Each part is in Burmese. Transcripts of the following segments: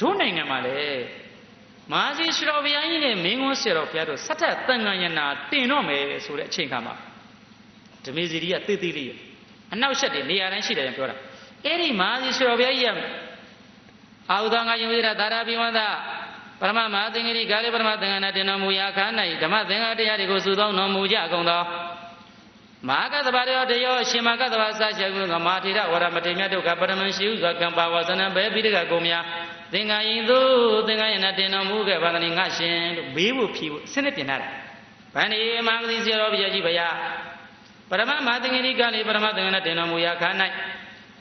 တို့နိုင်ငံမှာလေမဟာစီရှင်တော်ဘုရားကြီးနဲ့မင်းကွန်းဆရာတော်ဘုရားတို့ဆက်ထက်တန်ခါယနာတင်တော့မယ်ဆိုတဲ့အချိန်ခါမှာဓမေစီရီကတေးသေးလေးရအနောက်ရှက်တွေနေရာတိုင်းရှိတယ်ပြောတာအဲ့ဒီမဟာစီရှင်တော်ဘုရားကြီးကအာဟုသောငါယုံကြည်တာသာရပိဝန္တပရမမဟာသင်္ကေတိကာလိပရမသင်္ကနာတင်တော်မူရာခါ၌ဓမ္မသင်္ဃတရားတွေကိုစုသောတော်မူကြကုန်သောမဟာကတ္တဗရောတယောရှင်မကတ္တဗသရှကုကမာထေရဝရမထေမြတ်ဒုက္ခပရမရှိဥသောကံပါဝဇနံဘေပိဋကကုံများ သင်္ဃာယင်သူသင်္ဃာယနာတင်တော်မူခဲ့ပါသနည်းငါရှင်လို့မေးဖို့ဖြေဖို့အစနစ်ပြင်ထားတာဗန္ဒီမဟာသီဆရာတော်ဘုရားကြီးဘုရားပရမမဟာသင်္ကေတိကာလိပရမသင်္ကနာတင်တော်မူရာခါ၌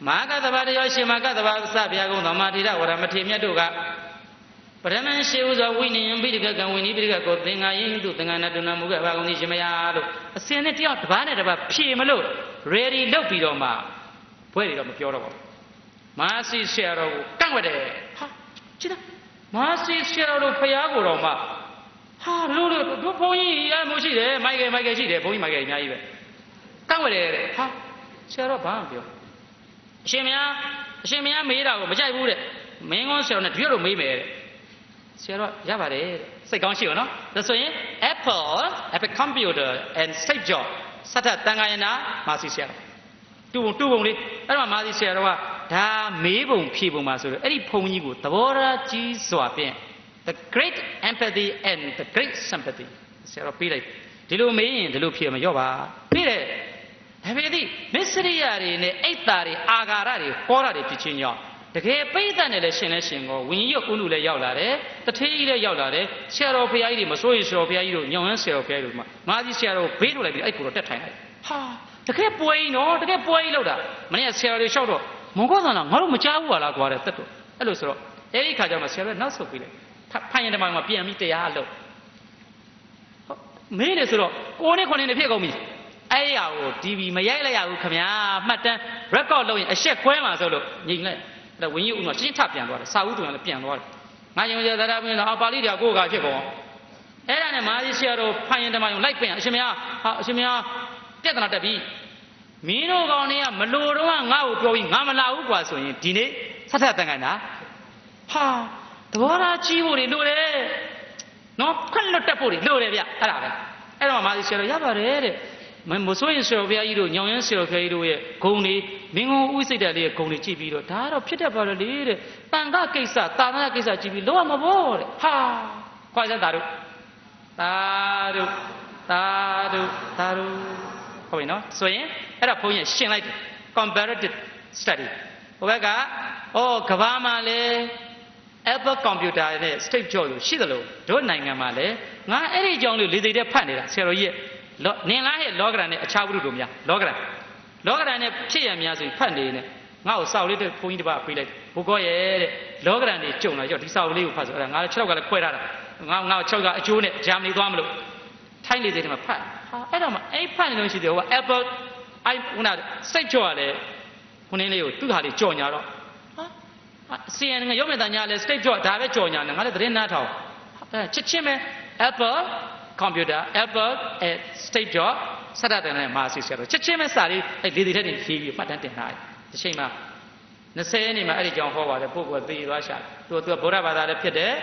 မဟာကတ္တဗရောရှင်မကတ္တဗသဗျာကုံသောမာထေရဝရမထေမြတ်တို့ကပရမန်ရှိဥသောဝိနည်းယံပိဋကကံဝိနည်းပိဋကကိုသင်္ဃာယင်တုသင်္ဃာနာတုနာမူခဲ့ပါကုန်သည်ရှင်မယားလို့အစင်းနဲ့တယောက်တစ်ပါးနဲ့တစ်ပါးဖြေမလို့ ready လုပ်ပြီးတော့မှဘွဲတွေတော့မပြောတော့ပါဘူးမဟာစီဆရာတော်ကိုကန့်ဝတ်တယ်ဟာ ကြည့်လားမဟာစီဆရာတော်တို့ဖျားကိုတော့မှဟာလို့လို့တို့ဘုန်းကြီးရမို့ရှိတယ်မိုက်ကယ်မိုက်ကယ်ရှိတယ်ဘုန်းကြီးမိုက်ကယ်အများကြီးပဲကန့်ဝတ်တယ်တဲ့ဟာဆရာတော်ဘာမှမပြောအရှင်မယားအရှင်မယားမေးတာကိုမကြိုက်ဘူးတဲ့မင်းကောဆရာတော်နဲ့တရွတ်လို့မေးမယ်တဲ့ဆရာတော့ရပါတယ်တဲ့စိတ်ကောင်းရှိရောနော်ဒါဆိုရင် Apple Apple Computer and Steve Jobs စက်ထတန်ခါယနာမာစီဆရာတူပုံတူပုံလေးအဲ့တော့မာစီဆရာတော့က ဒါမေးပုံဖြေပုံမှာဆိုတော့အဲ့ဒီဘုံကြီးကိုသဘောထားကြီးစွာဖြင့် the great empathy and the great sympathy ဆရာတော့ပြီးလိုက်ဒီလိုမေးရင်ဒီလိုဖြေမှာရော့ပါပြီးတယ်ဒါပေမဲ့ဒီမစ္စရိယာတွေနဲ့အိတ်တာတွေအာဃာရတွေဟောတာတွေဖြစ်ချင်းကြောင့်တကယ်ပိဋကနဲ့လည်းရှင်လဲရှင်ကောဝင်းကြီးရုပ်ဥလူလည်းရောက်လာတယ်တထေးကြီးလည်းရောက်လာတယ်ဆရာတော်ဘုရားကြီးတွေမစိုးရင်ဆရာတော်ဘုရားကြီးတို့ညောင်ရမ်းဆရာတော်ဘုရားကြီးတို့မှာမာကြီးဆရာတော်ဘေးထုတ်လိုက်ပြီးအဲ့ကိုတော့တက်ထိုင်လိုက်ဟာတကယ်ပွဲကြီးနော်တကယ်ပွဲကြီးလောက်တာမနေ့ကဆရာတော်တွေလျှောက်တော့ မွန်ကောသနာငါတို့မကြောက်ဘူးလားကွာတဲ့တက်တော့အဲ့လိုဆိုတော့အဲ့ဒီခါကျမှဆရာတော်နောက်ဆုတ်ပြီးလိုက်ဖိုင်ရင်တမန်မှာပြန်ပြီးတရားလို့ဟုတ်မင်းလေဆိုတော့ကိုနဲ့ခွန်နဲ့ဖြစ်ကုန်ပြီအဲ့ရကို TV မရိုက်လိုက်ရဘူးခမညာမှတ်တမ်း record လုပ်ရင်အရှက်ကွဲမှာဆိုလို့ညီလိုက်အဲ့ဝင်းကြီးဦးကရှင်းထပြန်သွားတယ်စာဦးတူကလည်းပြန်သွားတယ်ငါယုံကြည်သရပင်းတော့ပါဠိတရားကိုယ်ကဖြစ်ကုန်အဲ့ဒါနဲ့မာသီဆရာတော်ဖိုင်ရင်တမန်ယုံလိုက်ပြန်အရှင်မယားဟာအရှင်မယားပြဿနာတက်ပြီ မင်းတို့ကောင်တွေကမလိုတော့ငါ့ကိုပြောပြီးငါမလာဘူးကွာဆိုရင်ဒီနေ့ဆက်ထက်တန်ကန်တာဟာသဘောထားကြီးဖို့တွေလိုတယ်နော်ခွက်လွတ်တက်ဖို့တွေလိုတယ်ဗျအဲ့ဒါပဲအဲ့တော့မာသီဆရာတော်ရပါတယ်တဲ့မမဆိုးရင်ဆရာဘုရားကြီးတို့ညောင်ရမ်းဆရာဘုရားကြီးတို့ရဲ့ဂုံတွေမင်းကုန်းဥစိတ်တဲ့လေးရဲ့ဂုံတွေကြည့်ပြီးတော့ဒါကတော့ဖြစ်တတ်ပါလေတဲ့တန်ခကိစ္စတာမယကိစ္စကြည့်ပြီးလောရမှာပေါ့တဲ့ဟာခွာစတာတို့တာတို့တာတို့တာတို့ဟုတ်ပြီနော်ဆိုရင် အဲ့ဒါဘုန်းကြီးရှင်းလိုက်တယ် comparative study ဟိုဘက်ကဩကဘာမှာလဲ Apple computer နဲ့ Steve Jobs လို့ရှိတယ်လို့တို့နိုင်ငံမှာလဲငါအဲ့ဒီအကြောင်းလေးလေသိတဲ့ဖတ်နေတာဆရာတော်ကြီးရဲ့လောနင်လားဟဲ့လောကရန်နဲ့အခြားဘုရုတို့များလောကရန်လောကရန်နဲ့ဖြစ်ရများဆိုရင်ဖတ်နေနေငါ့ကိုစောက်လေးတဲ့ဘုန်းကြီးတစ်ပါးပေးလိုက်ဘုကောရဲ့တဲ့လောကရန်တွေကြုံလာကြောဒီစောက်လေးကိုဖတ်ဆိုအဲ့ဒါငါလည်း6လောက်ကလည်းခွဲထားတာငါငါ6ကအကျိုးနဲ့ဂျာမနီသွားမလို့ထိုင်းလေသေးတယ်မှာဖတ်ဟာအဲ့တော့မှအဲ့ဖတ်နေလို့ရှိတယ်ဟိုက Apple i ဟိုနာစိတ်ကြော်ရလဲခုနင်းလေးကိုသူ့ဟာလေးကြော်ညာတော့ဟာ CNN ကရုပ်မြတညာလဲ state ကြော်ဒါပဲကြော်ညာနေငါလည်းသတင်းနားထောင်အဲချစ်ချင်းပဲ Apple computer Apple at state job စတတ်တယ်နဲ့မာစီဆရာတို့ချက်ချင်းပဲစာလေးအဲ့လေဒီထက်နေဖြေးပြီးမှတ်တမ်းတင်ထားတယ်ဒီချိန်မှာ20နှစ်မှာအဲ့ဒီကြောင်ဟောပါတယ်ပုဂ္ဂိုလ်သိသွားရှာသူကသူကဗုဒ္ဓဘာသာလည်းဖြစ်တယ်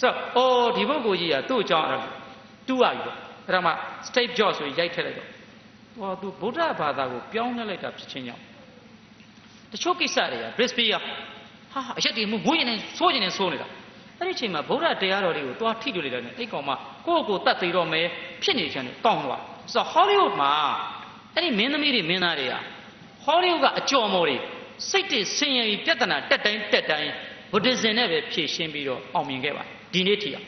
ဆိုတော့အိုးဒီပုဂ္ဂိုလ်ကြီးကသူ့အကြောင်းအဲ့တူးရပြီပေါ့အဲ့ဒါမှ state job ဆိုရိုက်ထည့်လိုက်တော့ ဟောသူဗုဒ္ဓဘာသာကိုပြောင်းလဲလိုက်တာဖြစ်ချင်းကြောင့်တချို့ကိစ္စတွေက Brisbane ဟာအရက်တည်းမွေးရင်ဆိုးရင်ဆိုးနေတာအဲ့ဒီအချိန်မှာဗုဒ္ဓတရားတော်တွေကိုတွားထိတွေ့လိုက်တယ်အဲ့ကောင်မကိုယ့်ကိုယ်တတ်သိတော့မယ်ဖြစ်နေချင်တယ်တောင်းသွားဆိုတော့ဟောလိဝုဒ်မှာအဲ့ဒီမင်းသမီးတွေမင်းသားတွေကဟောလိဝုဒ်ကအကျော်မော်တွေစိတ်တွေဆင်းရဲပြီးပြဿနာတက်တိုင်းတက်တိုင်းဗုဒ္ဓဇင်နဲ့ပဲဖြည့်ရှင်းပြီးတော့အောင်မြင်ခဲ့ပါဒီနေ့ထိအောင်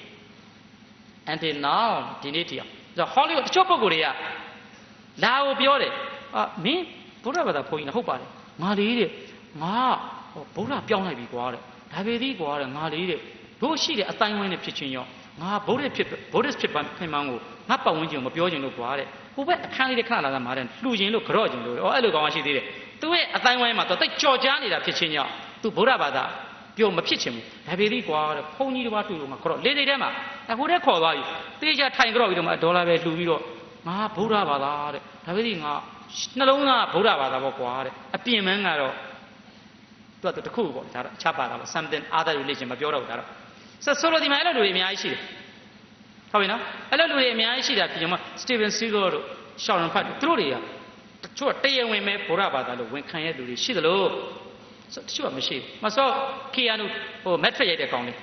until now ဒီနေ့ထိအောင်ဆိုတော့ဟောလိဝုဒ်တချို့ပုဂ္ဂိုလ်တွေက လာကိုပြောတယ်အာမင်းဗုဒ္ဓဘာသာဘုန်းကြီးလားဟုတ်ပါတယ်ငါလေးတဲ့ငါဗုဒ္ဓပြောင်းလိုက်ပြီကွာတဲ့ဒါပေသည်ကွာတဲ့ငါလေးတဲ့တို့ရှိတဲ့အတိုင်းဝိုင်းနဲ့ဖြစ်ချင်းရောငါဗုဒ္ဓဖြစ်ဗုဒ္ဓဖြစ်ပန်ဖင်မှန်းကိုငါပတ်ဝန်းကျင်ကိုမပြောချင်လို့ကွာတဲ့ဟိုဘက်အခန်းလေးတစ်ခဏလာတာမှာတဲ့လှူခြင်းလို့ကြော့ခြင်းလို့ဩအဲ့လိုကောင်းရှိသေးတယ်သူရဲ့အတိုင်းဝိုင်းမှာတော့တိတ်ကြော်ကြားနေတာဖြစ်ချင်းကြောင့်သူဗုဒ္ဓဘာသာပြောမဖြစ်ချင်ဘူးဒါပေသည်ကွာတဲ့ဘုန်းကြီးတစ်ပါးတွေ့လို့ငါကြော့လေစိတ်ထဲမှာအခုတည်းခေါ်သွားပြီတေးချထိုင်ကြော့ပြီးတော့မှဒေါ်လာပဲလှူပြီးတော့ ငါဗုဒ္ဓဘာသာတဲ့ဒါပေသည်ငါနှလုံးသားဗုဒ္ဓဘာသာပေါ့ကွာတဲ့အပြင်မန်းကတော့သူကတခုပေါ့ဒါတော့အခြားပါတာပေါ့ something other religion မပြောတော့ဘူးဒါတော့ဆိုဆိုလိုဒီမှာအဲ့လိုလူတွေအများကြီးရှိတယ်ဟုတ်ပြီနော်အဲ့လိုလူတွေအများကြီးရှိတာပြင်မှာ Steven Seagal တို့ Sharon Fat တို့သူတို့တွေကတချို့ကတရားဝင်ပဲဗုဒ္ဓဘာသာလို့ဝန်ခံရတဲ့လူတွေရှိသလိုဆိုတချို့ကမရှိဘူးမစောကီယာနုဟို metric ရိုက်တဲ့ကောင်လေး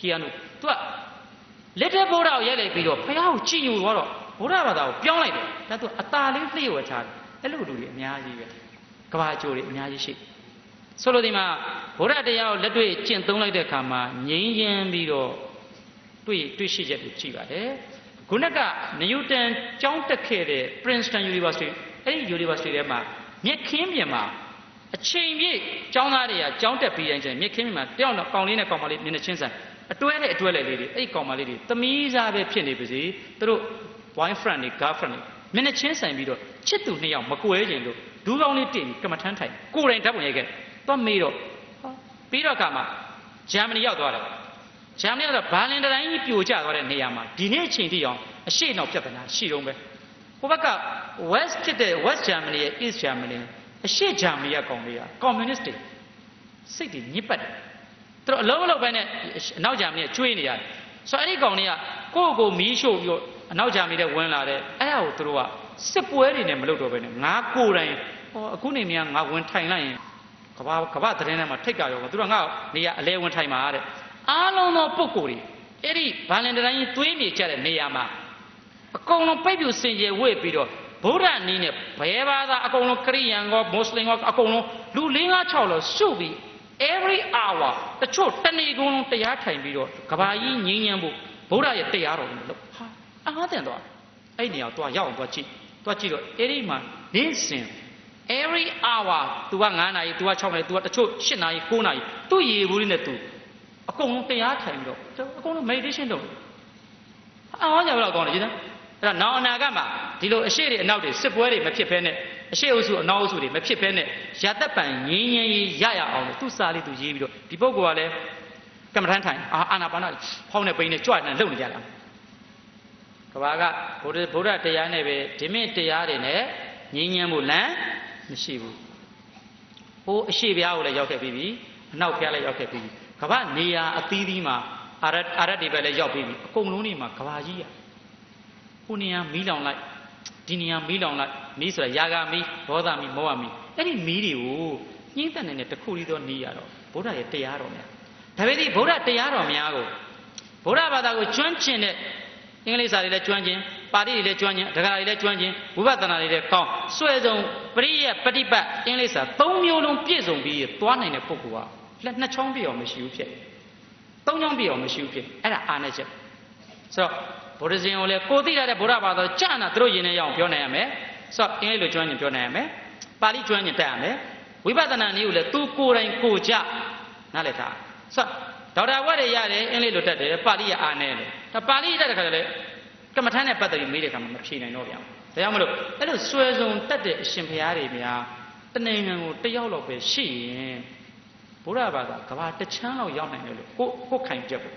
ကီယာနုသူကလက်တဲ့ဗုဒ္ဓကိုရိုက်လိုက်ပြီးတော့ဖះကိုကြည်ညိုသွားတော့ ဗုဒ္ဓဘာသာကိုပြောင်းလိုက်တယ်ဒါသူအตาလေးလျှို့ဝှက်ထားတယ်အဲ့လိုလူတွေအများကြီးပဲကဘာကြိုတွေအများကြီးရှိတယ်ဆိုလိုဒီမှာဗုဒ္ဓတရားကိုလက်တွေ့ကျင့်သုံးလိုက်တဲ့အခါမှာငြိမ်းချမ်းပြီးတော့တွေ့တွေ့ရှိချက်ကိုကြည့်ပါတယ်ခုနကနယူတန်ကျောင်းတက်ခဲ့တဲ့ Princeton University အဲ့ဒီ University ထဲမှာမြက်ခင်းပြင်မှာအချိန်ပြည့်ကျောင်းသားတွေကကျောင်းတက်ပြီးတိုင်းကျရင်မြက်ခင်းပြင်မှာတယောက်တော့ကောင်လေးနဲ့ကောင်မလေးမျက်နှာချင်းဆိုင်အတွဲနဲ့အတွဲလေလေးတွေအဲ့ဒီကောင်မလေးတွေသမီးစားပဲဖြစ်နေပါစေသူတို့ boyfriend တွေ girlfriend တွေမျက်နှာချင်းဆိုင်ပြီးတော့ချစ်သူနှစ်ယောက်မကွဲခြင်းလို့ဒူးကောင်းလေးတင်ပြီးကမ္မထမ်းထိုင်ကိုယ်တိုင်ဓာတ်ပုံရိုက်ခဲ့သွားမေးတော့ဟာပြီးတော့ကမှဂျာမနီရောက်သွားတယ်ဂျာမနီကတော့ဘာလင်တိုင်းကြီးပြိုကျသွားတဲ့နေရာမှာဒီနေ့အချိန်ထိအောင်အရှိနောက်ပြဿနာရှိတော့ပဲဟိုဘက်က west ဖြစ်တဲ့ west germany ရဲ့ east germany အရှိဂျာမနီကကောင်လေးက communist တွေစိတ်တွေညစ်ပတ်တယ်သူတို့အလုံးမလုံးပဲနဲ့အနောက်ဂျာမနီကကျွေးနေရတယ်ဆိုတော့အဲ့ဒီကောင်လေးကကိုယ့်ကိုယ်မီးရှို့ပြီးတော့ အနောက်ဂျာမနီတဲ့ဝင်လာတဲ့အဲ့ဒါကိုသူတို့ကစစ်ပွဲတွေနဲ့မလုပ်တော့ဘဲနဲ့ငါကိုယ်တိုင်ဟောအခုနေမြန်ငါဝင်ထိုင်လိုက်ရင်ကဘာကဘာသတင်းထဲမှာထိတ်ကြရောသူတို့ကငါ့ကိုနေရအလဲဝင်ထိုင်မှာတဲ့အားလုံးသောပုံကိုယ်တွေအဲ့ဒီဘာလင်တိုင်းကြီးသွေးမြေကြတဲ့နေရာမှာအကုန်လုံးပိတ်ပြူစင်ကြယ်ဝေ့ပြီးတော့ဗုဒ္ဓနီးနဲ့ဘယ်ဘာသာအကုန်လုံးခရိယန်ကောမွတ်စလင်ကောအကုန်လုံးလူ၄၅၆လောစုပြီး every hour တချို့တနေ့ကုန်လုံးတရားထိုင်ပြီးတော့ကဘာကြီးငြိမ်းချမ်းဖို့ဗုဒ္ဓရဲ့တရားတော်ကိုလုပ်ဟာ အားတင်သွားအဲ့ဒီနေရာကိုသွားရောက်အောင်သွားကြည့်သွားကြည့်တော့အဲ့ဒီမှာနေ့စဉ် every hour तू က9နာရီ तू က6နာရီ तू ကတချို့10နာရီ9နာရီသူ့ရေဘူးလေးနဲ့ तू အကုန်လုံးတရားထိုင်ပြီးတော့အကုန်လုံး meditation လုပ်အားအောင်ကြတော့ကောင်းတယ်ကြည်သားအဲ့တော့နောက်အနာဂတ်မှာဒီလိုအရှိတွေအနောက်တွေစစ်ပွဲတွေမဖြစ်ဘဲနဲ့အရှိအုပ်စုအနောက်အုပ်စုတွေမဖြစ်ဘဲနဲ့ရတတ်ပံငင်းငင်းရေးရရအောင်လို့သူ့စာလေးသူရေးပြီးတော့ဒီပုဂ္ဂိုလ်ကလည်းကမ္မထမ်းထိုင်အာအာနာပါနဖောင်းနေပိန်းနေကြွနေလှုပ်နေကြတာ ကဘာကဗုဒ္ဓဗုဒ္ဓတရားနဲ့ပဲဒီမင်းတရားတွေနဲ့ငြင်းငင်းဖို့လမ်းမရှိဘူးဟိုအရှိဘုရားကိုလည်းရောက်ခဲ့ပြီးပြီအနောက်ဘုရားလည်းရောက်ခဲ့ပြီးပြီကဘာနေရာအသီးသီးမှာအာရအာရတ်တွေပဲလည်းရောက်ပြီးပြီအကုန်လုံးနေမှာကဘာကြီးရဟိုနေရာမီးလောင်လိုက်ဒီနေရာမီးလောင်လိုက်မီးဆိုတာယာဂမီးဒေါသမီးမောဟမီးအဲ့ဒီမီးတွေကိုညှင်းတဲ့နေတဲ့တခုလေးတော့နေရတော့ဗုဒ္ဓရဲ့တရားတော်များဒါပေမဲ့ဒီဗုဒ္ဓတရားတော်များကိုဗုဒ္ဓဘာသာကိုကျွမ်းကျင်တဲ့ အင်္ဂလိပ်စာတွေလည်းကျွမ်းကျင်ပါဠိတွေလည်းကျွမ်းကျင်ဒဂါတွေလည်းကျွမ်းကျင်ဝိပဿနာတွေလည်းကောင်းစွဲဆုံးပရိယပฏิပတ်အင်္ဂလိပ်စာ၃မျိုးလုံးပြည့်စုံပြီးသွားနိုင်တဲ့ပုဂ္ဂိုလ်ကလက်နှစ်ချောင်းပြည့်အောင်မရှိဘူးဖြစ်သုံးချောင်းပြည့်အောင်မရှိဘူးဖြစ်အဲ့ဒါအာနဲ့ချက်ဆိုတော့ဗုဒ္ဓဇင်ကိုလည်းကိုသိရတဲ့ဗုဒ္ဓဘာသာကြာနာသူတို့ယင်နေရအောင်ပြောနိုင်ရမယ်ဆိုတော့အင်္ဂလိပ်လိုကျွမ်းကျင်ပြောနိုင်ရမယ်ပါဠိကျွမ်းကျင်တတ်ရမယ်ဝိပဿနာနည်းကိုလည်းသူကိုယ်တိုင်ကိုကြနားလည်ထားဆိုတော့ဒေါက်တာဝက်တွေရတယ်အင်္ဂလိပ်လိုတတ်တယ်ပါဠိရအာနဲ့တယ် ဒါပါဠိတတ်တဲ့ခါကျလည်းကမ္မထမ်းနဲ့ပတ်သက်ပြီးမေးတဲ့ခါမှာမဖြေနိုင်တော့ဗျာဒါကြောင့်မလို့အဲ့လိုဆွဲစုံတတ်တဲ့အရှင်ဘုရားတွေများတနိုင်ငံကိုတယောက်လောက်ပဲရှိရင်ဘုရားဘာသာကဘာတစ်ချမ်းလောက်ရောက်နိုင်တယ်လို့ကိုကိုခိုင်ပြက်ပေါ့